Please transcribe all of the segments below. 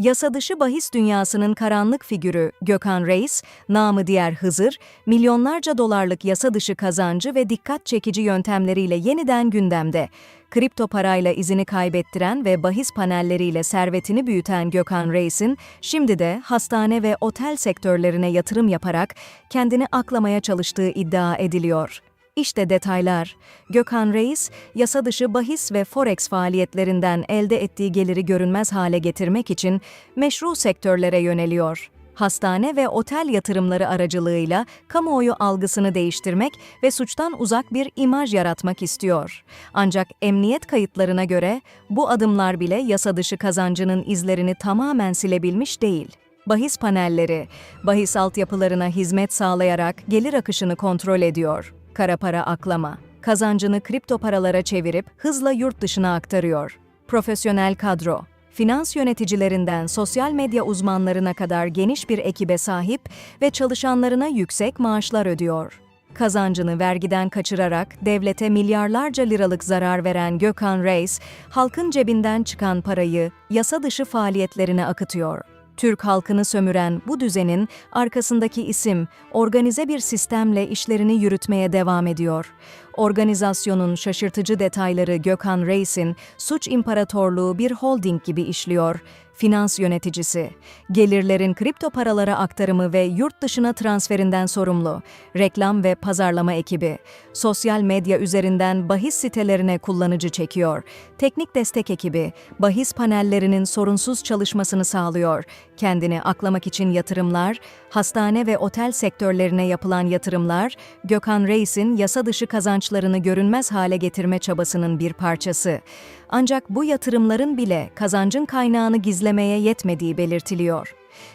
Yasa dışı bahis dünyasının karanlık figürü Gökhan Reis, namı diğer Hızır, milyonlarca dolarlık yasa dışı kazancı ve dikkat çekici yöntemleriyle yeniden gündemde. Kripto parayla izini kaybettiren ve bahis panelleriyle servetini büyüten Gökhan Reis'in şimdi de hastane ve otel sektörlerine yatırım yaparak kendini aklamaya çalıştığı iddia ediliyor. İşte detaylar. Gökhan Reis, yasa dışı bahis ve forex faaliyetlerinden elde ettiği geliri görünmez hale getirmek için meşru sektörlere yöneliyor. Hastane ve otel yatırımları aracılığıyla kamuoyu algısını değiştirmek ve suçtan uzak bir imaj yaratmak istiyor. Ancak emniyet kayıtlarına göre bu adımlar bile yasa dışı kazancının izlerini tamamen silebilmiş değil. Bahis panelleri, bahis altyapılarına hizmet sağlayarak gelir akışını kontrol ediyor. Kara para aklama, kazancını kripto paralara çevirip hızla yurt dışına aktarıyor. Profesyonel kadro, finans yöneticilerinden sosyal medya uzmanlarına kadar geniş bir ekibe sahip ve çalışanlarına yüksek maaşlar ödüyor. Kazancını vergiden kaçırarak devlete milyarlarca liralık zarar veren Gökhan Reis, halkın cebinden çıkan parayı yasa dışı faaliyetlerine akıtıyor. Türk halkını sömüren bu düzenin arkasındaki isim, organize bir sistemle işlerini yürütmeye devam ediyor. Organizasyonun şaşırtıcı detayları Gökhan Reis'in suç imparatorluğu bir holding gibi işliyor. Finans yöneticisi, gelirlerin kripto paralara aktarımı ve yurt dışına transferinden sorumlu, reklam ve pazarlama ekibi, sosyal medya üzerinden bahis sitelerine kullanıcı çekiyor, teknik destek ekibi, bahis panellerinin sorunsuz çalışmasını sağlıyor, kendini aklamak için yatırımlar, hastane ve otel sektörlerine yapılan yatırımlar, Gökhan Reis'in yasa dışı kazançlarını görünmez hale getirme çabasının bir parçası. Ancak bu yatırımların bile kazancın kaynağını gizlemeye yetmediği belirtiliyor.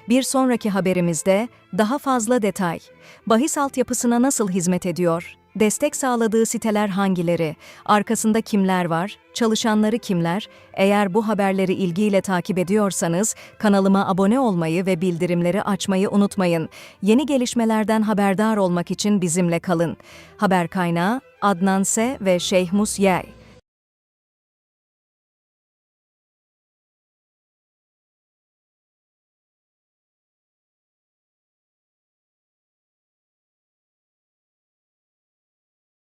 Bir sonraki haberimizde daha fazla detay. Bahis altyapısına nasıl hizmet ediyor? Destek sağladığı siteler hangileri? Arkasında kimler var? Çalışanları kimler? Eğer bu haberleri ilgiyle takip ediyorsanız kanalıma abone olmayı ve bildirimleri açmayı unutmayın. Yeni gelişmelerden haberdar olmak için bizimle kalın. Haber kaynağı Adnan S ve Şeyh Mus Yay.